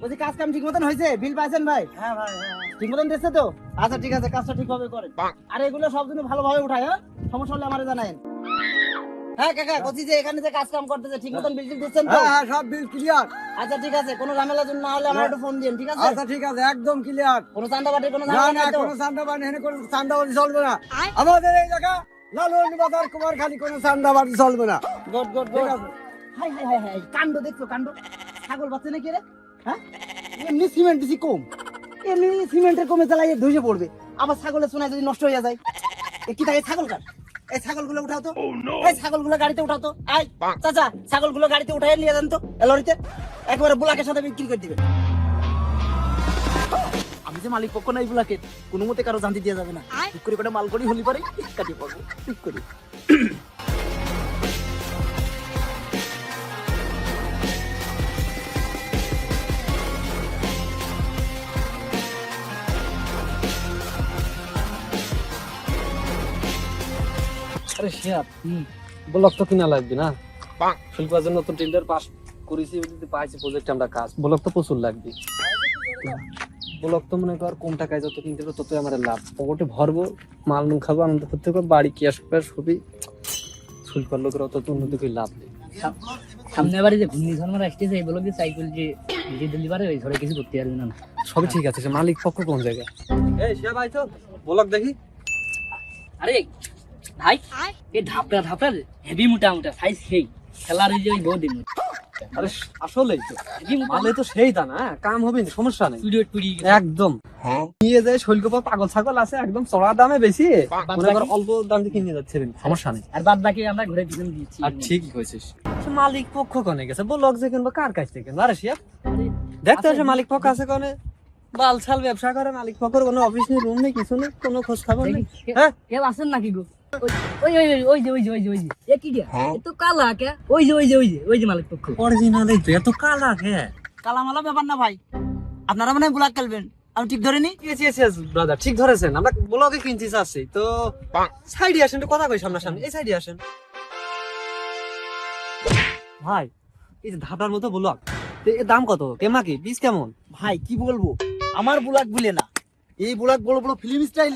বলছি কাজ কাম ঠিক মতন হয়েছে? বিল পাইছেন ভাই? হ্যাঁ ভাই হ্যাঁ ঠিক মতন দিচ্ছে তো? আচ্ছা ঠিক আছে কাজটা ঠিকভাবে করেন। আর এগুলো সব দিন ভালোভাবে উঠায় হ্যাঁ? সমস্যা হলে আমারে জানায়েন। হ্যাঁ কাকা বলছি যে এখানে যে কাজ কাম করতেছে ঠিক মতন বিল দিচ্ছেন তো? হ্যাঁ হ্যাঁ সব বিল ক্লিয়ার আচ্ছা ঠিক আছে কোনো ঝামেলা জন্য না হলে আমার একটু ফোন দিন ঠিক আছে? আচ্ছা ঠিক আছে একদম ক্লিয়ার কোনো চান্দাবাটির কোনো ঝামেলা না কোনো এখানে কোনো চান্দাবাজি চলবে না। আমাদের এই জায়গা লালন বাজার কুমার খালি কোনো চান্দাবাজি চলবে না। Good good good. Hi hi hi hi কাণ্ড দেখছ কাণ্ড? ছাগল বাচ্চা নাকি রে হ্যাঁ? এমনি সিমেন্ট দিছি কম। এমনি সিমেন্টের কমে চালাই ধুয়ে পড়বে। আবার ছাগলের সোনায় যদি নষ্ট হয়ে যায়। এ কি থাকে ছাগল কার? এই ছাগলগুলো উঠাও তো। এই ছাগলগুলো গাড়িতে উঠাও তো। আই চাচা ছাগলগুলো গাড়িতে উঠাই নিয়ে যান তো। লরিতে। একবারে বুলাকের সাথে বিক্রি করে দিবেন আমি যে মালিক পক্ষ নাই বুলাকে কোনো মতে কারও জানতে দেওয়া যাবে না। ঠিক করে করে মাল করি হলি পরে কাটিয়ে পড়ব। ঠিক করে। আরে শিয়াব ব্লক তো কিনা লাগবে না? শিল্পাজের নতুন টেন্ডার পাস করেছি যদি পাইছি প্রজেক্ট আমরা কাজ। ব্লক তো প্রচুর লাগবে। ব্লক তো মনে কর কম টাকায় যত কিনতে পারব ততই আমার লাভ। পকেটে ভরবো মাল নুন খাব আনন্দ করতে করব বাড়ি ক্যাশ প্যাশ সবই শিল্পার লোকের অত তো উন্নতি করে লাভ নেই। সামনে বাড়ি যে ঘূর্ণিঝড় মারা আসতেছে এই বলে সাইকেল যে ভিজে দিলি পারে ওই ঝড়ে কিছু করতে পারবে না সবই ঠিক আছে সে মালিক পক্ষ কোন জায়গায়? এই শিয়াব আই তো ব্লক দেখি। আরে ভাই এই ধাপটা ধাপটা হেভি মোটা মোটা সাইজ সেই। খেলার এই যে আরে আসলেই তো মালে তো সেই না কাম হবে না, সমস্যা নেই। একদম। নিয়ে যায় শৈলকোপা পাগল ছাগল আছে একদম চড়া দামে বেশি। মনে কর অল্প দাম দিয়ে কিনে যাচ্ছে সমস্যা নেই। আর বাদ বাকি আমরা ঘুরে পিছন দিয়েছি আর ঠিকই কইছিস। মালিক পক্ষ কনে গেছে? ব্লক যে কিনবো কার কাছ থেকে আরে শিয়া দেখতে আসে মালিক পক্ষ আছে কনে? বাল ছাল ব্যবসা করে মালিক পক্ষের কোনো অফিস নেই রুম নেই কিছু নেই কোনো খোঁজ খবর নেই। হ্যাঁ? কেউ আছেন নাকি গো? ভাই বুলাক এই যে মতো ব্লগ এর দাম কত কেমা কি পিস কেমন ভাই কি বলব আমার বুলাক বলে না। এই বুলাক বড় বড় ফিল্ম স্টাইল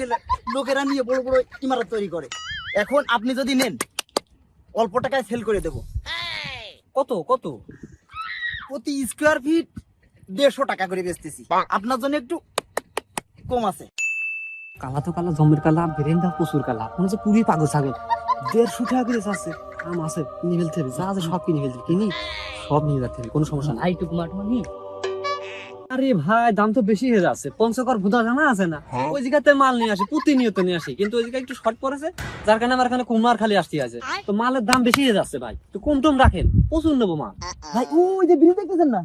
লোকেরা নিয়ে বড় বড় ইমারত তৈরি করে। এখন আপনি যদি নেন অল্প টাকায় সেল করে দেবো। কত? কত? প্রতি স্কোয়ার ফিট দেড়শো টাকা করে বেচতেছি। আপনার জন্য একটু কম আছে। কালা তো কালা জমের কালা বেরেন্দা প্রচুর কালা। মনে হচ্ছে পুরি পাগল ছাগল দেড়শো টাকা করে আছে আম আছে কিনে ফেলতে হবে। যা আছে সব কিনে ফেলতে কিনি সব নিয়ে হবে। কোনো সমস্যা নাই। টুক মাঠ মানি। আরে ভাই দাম তো বেশি হয়ে যাচ্ছে। পঞ্চকর ভুদা জানা আছে না? ওই জায়গাতে মাল নিয়ে আসি প্রতিনিয়ত নিয়ে আসি। কিন্তু ওই জায়গায় একটু শর্ট পড়েছে যার কারণে আমার এখানে কুমার খালি আসতে আছে। তো মালের দাম বেশি হয়ে যাচ্ছে ভাই। তো কম টম রাখেন প্রচুর নেব মাল। ভাই ওই যে বিল দেখতেছেন না?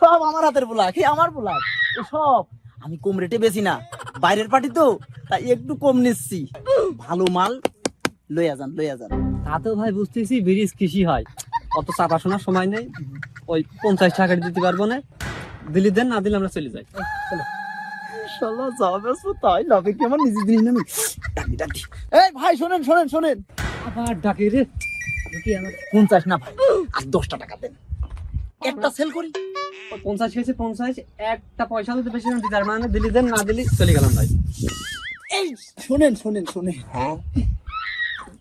সব আমার হাতের এ আমার সব। আমি কম রেটে বেশি না। বাইরের পার্টি তো তাই একটু কম নিচ্ছি। ভালো মাল লইয়া যান লইয়া যান। তা তো ভাই বুঝতেছি ব্রিজ কৃষি হয়। অত চাপা শোনার সময় নেই। ওই পঞ্চাশ টাকা দিতে পারব না। দিলি দেন না দিলে আমরা চলে যাই। শালা যাবে তাই লাভে কি আমার নিজে দিন আমি ডাকি ডাকি এই ভাই শোনেন শোনেন শোনেন। আবার ডাকে রে। আমার পঞ্চাশ না ভাই আর দশটা টাকা দেন। একটা সেল করি। পঞ্চাশ হয়েছে পঞ্চাশ একটা পয়সা দিতে বেশি না দিতে পারব না দিলি দেন না দিলি চলে গেলাম ভাই। এই শোনেন শোনেন শোনেন।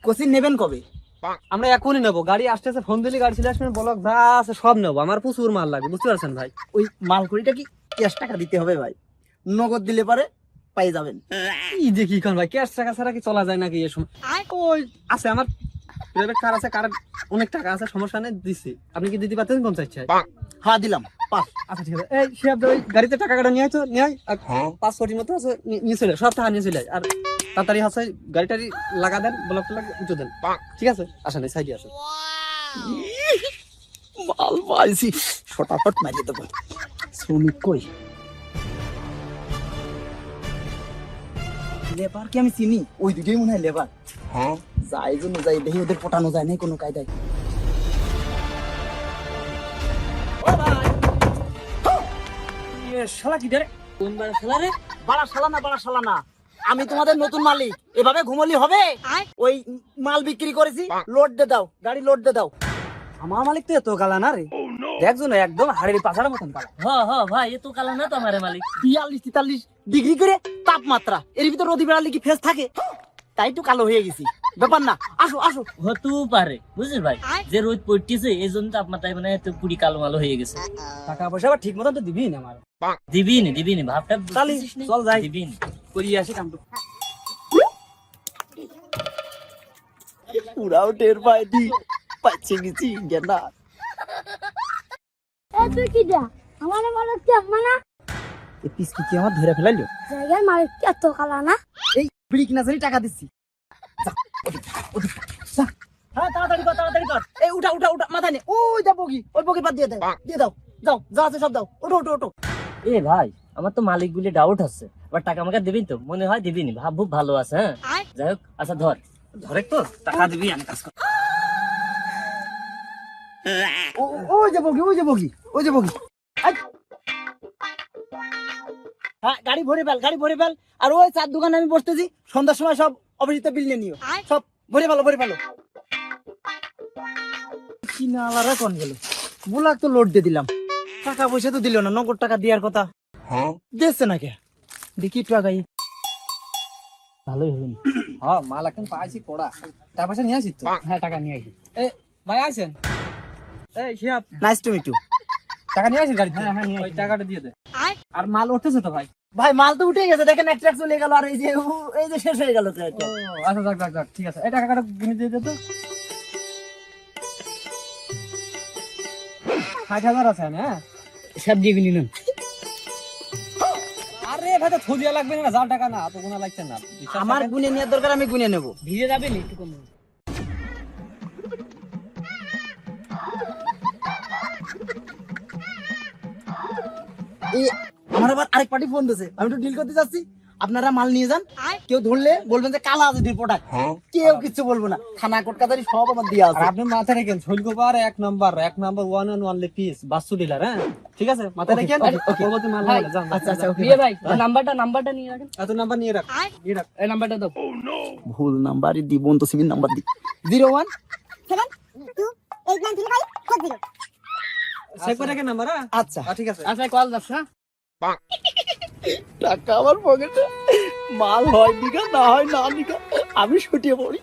কোচিং নেবেন কবে? আমরা এখনই নেব। গাড়ি আসতেছে ফোন দিলি গাড়ি চলে আসবে ব্লক যা আছে সব নেব। আমার প্রচুর মাল লাগবে বুঝতে পারছেন ভাই? ওই মাল করিটা কি ক্যাশ টাকা দিতে হবে ভাই? নগদ দিলে পারে পাই যাবেন। এই যে কি দেখি কারণ ভাই ক্যাশ টাকা ছাড়া কি চলা যায় নাকি এ সময়? ওই আছে আমার। প্রাইভেট কার আছে? কার অনেক টাকা আছে সমস্যা নেই দিচ্ছি আপনি কি দিতে পারতেন পঞ্চাশ চাই হ্যাঁ দিলাম পাঁচ আচ্ছা ঠিক আছে। এই শিয়াব ওই গাড়িতে টাকা কাটা নিয়ে আয় তো নিয়ে পাঁচ কোটির মতো আছে নিয়ে চলে সব টাকা নিয়ে চলে আর তাড়াতাড়ি হচ্ছে গাড়ি টাড়ি লাগা দেন ব্লক টলক উঠে দেন। ঠিক আছে? আসেন এই সাইডে আসেন। মাল পাইছি। ফটাফট মারিয়ে দেবো। শ্রমিক কই? লেবার কি আমি চিনি? ওই দিকেই মনে হয় লেবার। হ্যাঁ। যাই জন্য যাই দেখি ওদের পটানো যায় নাই কোনো কায়দায়। শালা কি রে? কোন বার খেলা রে? বাড়া শালা না বাড়া শালা না। আমি তোমাদের নতুন মালিক। এভাবে ঘুমলি হবে? ওই মাল বিক্রি করেছি লোড দে দাও গাড়ি লোড দে দাও। আমার মালিক তো এত গালা না রে। দেখছ একদম হাড়ের পাছাড়া মতন কালা। হ হ ভাই এ তো কালা না তো আমারে মালিক। বিয়াল্লিশ তেতাল্লিশ ডিগ্রি করে তাপমাত্রা। এর ভিতর রোদি বেড়ালে কি ফেস থাকে? তাই একটু কালো হয়ে গেছি। ব্যাপার না আসো আসো। হতেও পারে বুঝলি ভাই? যে রোদ পড়তেছে এই জন্য তাপমাত্রায় মানে এত পুরি কালো মালো হয়ে গেছে। টাকা পয়সা আবার ঠিক মতন তো দিবি না আমার। দিবি নি দিবি নি? ভাবটা চল যাই। দিবি নি করিয়ে আসি কামটো পুরাও টের পাই দি পাচ্ছে গেছি গেনা এ তুই কি যা? আমার মালিক কি এই পিসকি কি আমার ধরে ফেলাইলো? জায়গায় মালিক কি এত কালা না? এই বিড়ি কিনা জানি টাকা যা। হ্যাঁ তাড়াতাড়ি কর তাড়াতাড়ি কর। এই উঠা উঠা উঠা মাথায় নে। ওই যা বগি ওই বগি বাদ দিয়ে দাও দিয়ে দাও। যাও যা আছে সব দাও। ওঠো ওঠো ওঠো। এ ভাই আমার তো মালিক গুলি ডাউট আছে এবার টাকা আমাকে দিবি তো? মনে হয় দিবি নি ভাব খুব ভালো আছে হ্যাঁ? যাই হোক আচ্ছা ধর। ধরে তো টাকা দিবি আমি কাজ কর। ও- ও- ওই যে বগি ওই যে বগি ওই যে বগি। হ্যাঁ গাড়ি ভরে ফেল গাড়ি ভরে ফেল। আর ওই চার দোকানে আমি বসতেছি সন্ধ্যার সময় সব অপরিচিত বিল নিয়ে নিও। সব ভরে ফেলো ভরে ফেলো। কি না আলাদা কোন গেল? বুলাক তো লোড দিয়ে দিলাম। টাকা পয়সা তো দিল না নগদ টাকা দেওয়ার কথা। দিচ্ছে না কে দেখি একটু আগাই। ভালোই হইনি হ্যাঁ মাল এখন পাইছি কড়া। টাকা পয়সা নিয়ে আসিস তো? হ্যাঁ টাকা নিয়ে আসি। এ ভাই আসেন। এই Shihab nice to meet you টাকা নিয়ে আসিস গাড়িতে? হ্যাঁ, হ্যাঁ, নিয়ে ওই টাকাটা দিয়ে দে। আর মাল উঠতেছে তো ভাই? ভাই মাল তো উঠে গেছে। দেখেন এক ট্রাক চলে গেল আর এই যে এই যে শেষ হয়ে গেল তো আচ্ছা যাক যাক যাক ঠিক আছে। এই টাকাটা গুনে দিয়ে দে তো। ষাট হাজার আছে হ্যাঁ? সব দিয়ে কিনি নেন। আরে ভাই তো লাগবে না যা টাকা না তো গুণা লাগছে না। আমার। গুনে নেওয়ার দরকার আমি গুনে নেব। ভিজে যাবে নি একটু কম। আমার আবার আরেক পার্টি ফোন দিয়েছে আমি একটু ডিল করতে যাচ্ছি। আপনারা মাল নিয়ে যান। কেউ ধরলে বলবেন যে কালা আছে দুই প্রোডাক্ট কেউ কিছু বলব না। থানা কোর্ট কাছারি সব আমার দিয়ে আর আছে আপনি মাথায় রেখেন শৈলকুপার এক নাম্বার এক number one and only piece বাস্তু ডিলার হ্যাঁ? ঠিক আছে? মাথায় Okay, রেখেন. পরবর্তী মাল নিয়ে যান আচ্ছা আচ্ছা ওকে ভাই নাম্বারটা নাম্বারটা নিয়ে রাখেন। এত নাম্বার নিয়ে রাখ নিয়ে রাখ। এই নাম্বারটা দাও। ভুল নাম্বারই দিব তো সিভিল নাম্বার দি। Zero one. Seven two eight nine three five four zero save করে রাখেন নাম্বার হ্যাঁ? আচ্ছা। আচ্ছা, ঠিক আছে। আচ্ছা কল যাচ্ছে হ্যাঁ? টাকা আমার পকেটে মাল হয় নিকা না হয় না নিকা আমি ছুটিয়ে পড়ি।